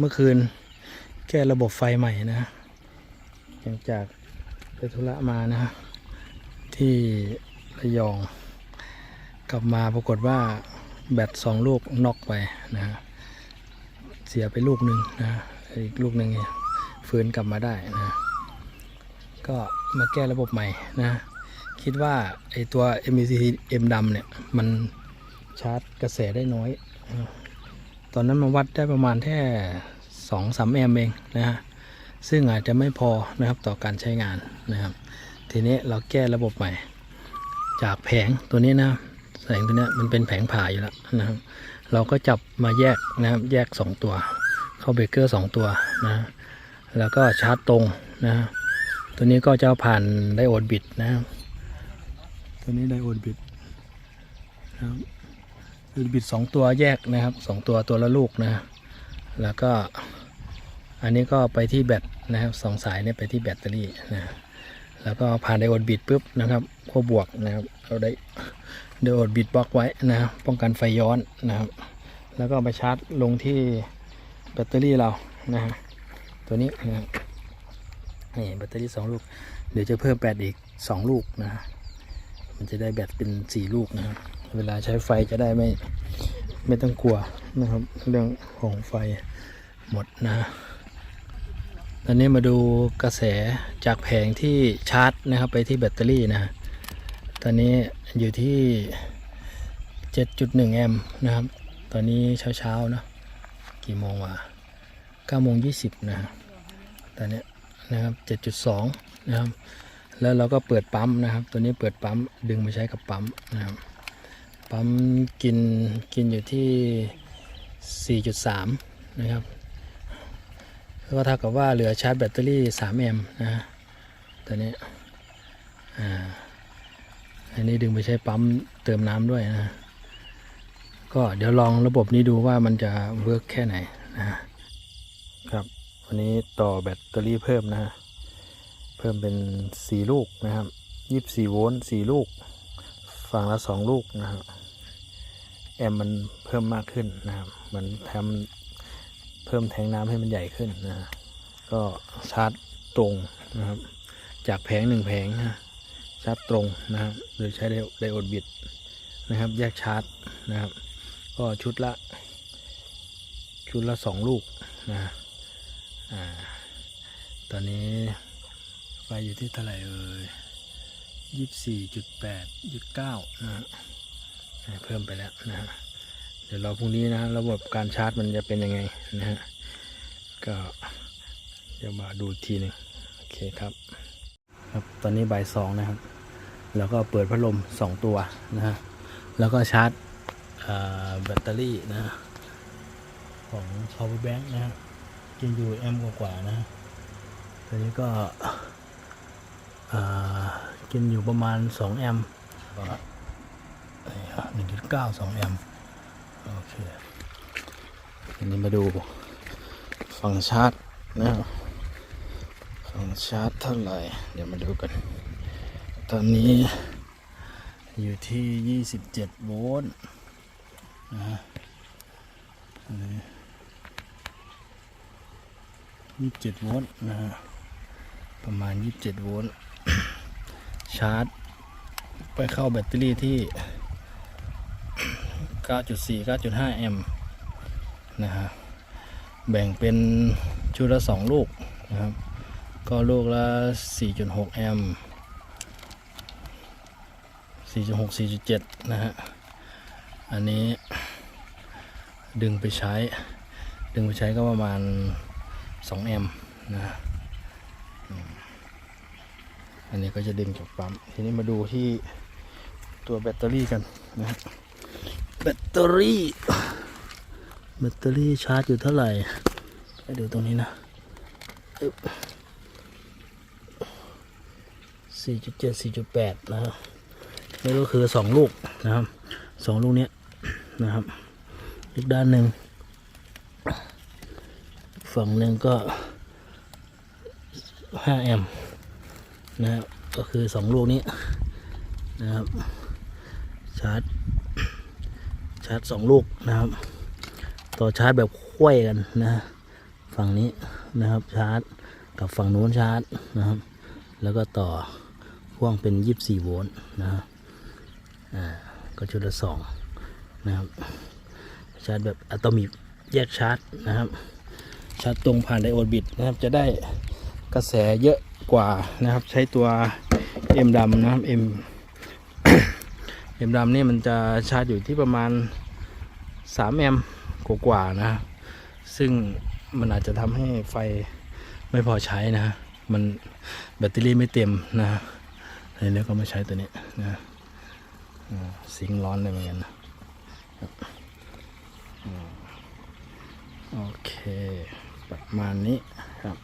เมื่อคืนแก้ระบบไฟใหม่นะหลังจากไปธุระมานะที่ระยอง กลับมาปรากฏว่าแบตสองลูกน็อกไปนะฮะเสียไปลูกหนึ่งนะอีกลูกหนึ่งฟื้นกลับมาได้นะก็มาแก้ระบบใหม่นะ คิดว่าไอตัว MCT M ดำเนี่ย มันชาร์จกระแสได้น้อยนะ ตอนนั้นมันวัดได้ประมาณแค่สองสามแอมป์เองนะฮะซึ่งอาจจะไม่พอนะครับต่อการใช้งานนะครับ ทีนี้เราแก้ระบบใหม่ จากแผงตัวนี้นะแผงตัวนี้มันเป็นแผงผ่าอยู่แล้วนะครับ เราก็จับมาแยกนะครับแยก 2 ตัว เข้าเบรกเกอร์2ตัวนะ แล้วก็ชาร์จตรงนะ ตัวนี้ก็จะผ่านไดโอดบิดนะครับตัวนี้ไดโอดบิดนะครับ ไดโอดบิดสองตัวแยกนะครับสองตัวตัวละลูกนะ แล้วก็อันนี้ก็ไปที่แบตนะครับสองสายเนี่ยไปที่แบตเตอรี่นะแล้วก็ผ่านไดโอดบิดปุ๊บนะครับขั้วบวกนะครับเราได้ไดโอดบิดบล็อกไว้นะครับป้องกันไฟย้อนนะครับ แล้วก็เอาไปชาร์จลงที่แบตเตอรี่เรานะฮะตัวนี้นะนี่แบตเตอรี่สองลูก เดี๋ยวจะเพิ่มแบตอีกสองลูกนะฮะมันจะได้แบตเป็นสี่ลูกนะครับ เวลาใช้ไฟจะได้ไม่ไม่ต้องกลัวนะครับ เรื่องของไฟหมดนะฮะตอนนี้มาดูกระแสจากแผงที่ชาร์จนะครับ ไปที่แบตเตอรี่นะ ตอนนี้อยู่ที่ 7.1 แอมป์นะครับ ตอนนี้เช้าๆเนะกี่โมงวะ9โมง20นะฮะตอนนี้นะครับ 7.2 นะครับ แล้วเราก็เปิดปั๊มนะครับ ตัวนี้เปิดปั๊มดึงมาใช้กับปั๊มนะครับ ปั๊มกินกินอยู่ที่ 4.3 นะครับก็เท่ากับว่าเหลือชาร์จแบตเตอรี่ 3 แอมป์นะตัวนี้อ่าอันนี้ดึงไปใช้ปั๊มเติมน้ำด้วยนะ ก็เดี๋ยวลองระบบนี้ดูว่ามันจะเวิร์กแค่ไหนนะครับวันนี้ต่อแบตเตอรี่เพิ่มนะ เพิ่มเป็น 4 ลูกนะครับ 24 โวลต์ 4 ลูก ฝั่งละ2ลูกนะครับแอมมันเพิ่มมากขึ้นนะครับเหมือนแทมเพิ่มแทงน้ำให้มันใหญ่ขึ้นนะก็ชาร์จตรงนะครับ จากแผงหนึ่งแผงนะชาร์จตรงนะครับโดยใช้ไดโอดบิดนะครับ แยกชาร์จนะครับ ก็ชุดละ ชุดละสองลูกนะฮะอ่าตอนนี้ไฟอยู่ที่เท่าไหร่เอ่ย ยี่สี่จุดแปดยี่เก้านะฮะเพิ่มไปแล้วนะฮะเดี๋ยวรอพรุ่งนี้นะระบบการชาร์จมันจะเป็นยังไงนะฮะก็เดี๋ยวมาดูอีกทีหนึ่งโอเคครับ ครับตอนนี้บ่ายสองนะครับ แล้วก็เปิดพัดลมสองตัวนะฮะแล้วก็ชาร์จแบตเตอรี่นะของ power bank นะฮะกินอยู่แอมป์กว่าๆนะตัวนี้ก็ กินอยู่ประมาณ 2 แอมป์หนึ่งจุดเก้าสองแอมป์โอเคทีนี้มาดูฝั่งชาร์จนะครับฝั่งชาร์จเท่าไหร่ เดี๋ยวมาดูกัน ตอนนี้อยู่ที่27โวลต์นะฮะอันนี้27โวลต์นะฮะประมาณ27โวลต์ ชาร์จ ไปเข้าแบตเตอรี่ที่ 9.4 9.5 แอมป์นะฮะแบ่งเป็นชุดละ 2 ลูกนะครับ ก็ลูกละ 4.6 แอมป์4.6 4.7 นะฮะ อันนี้ดึงไปใช้ ดึงไปใช้ก็ประมาณ 2 แอมป์นะฮะ อันนี้ก็จะดึงจากปั๊ม ทีนี้มาดูที่ตัวแบตเตอรี่กันนะแบตเตอรี่ แบตเตอรี่ชาร์จอยู่เท่าไหร่ไปดูตรงนี้นะสี่จุดเจ็ดสี่จุดแปดนะครับนี่ก็คือสองลูกนะครับสองลูกนี้นะครับอีกด้านหนึ่งฝั่งหนึ่งก็ห้าแอมป์ นะครับก็คือสองลูกนี้นะครับชาร์จชาร์จสองลูกนะครับ ต่อชาร์จแบบควยกันนะฝั่งนี้นะครับชาร์จกับฝั่งนู้นชาร์จนะครับ แล้วก็ต่อพ่วงเป็น24โวลต์นะครับอ่าก็ชุดละสองนะครับชาร์จแบบอะตอมิกแยกชาร์จนะครับ ชาร์จตรงผ่านไดโอดบิดนะครับจะได้กระแสเยอะ กว่านะครับ ใช้ตัว M ดำนะครับ M M ดำนี่มันจะชาร์จอยู่ที่ประมาณ3แอมป์กว่าๆนะ ซึ่งมันอาจจะทำให้ไฟไม่พอใช้นะ มันแบตเตอรี่ไม่เต็มนะเลยแล้วก็มาใช้ตัวนี้นะอ่าสิงร้อนเลยเหมือนกันนะโอเค ประมาณนี้ครับ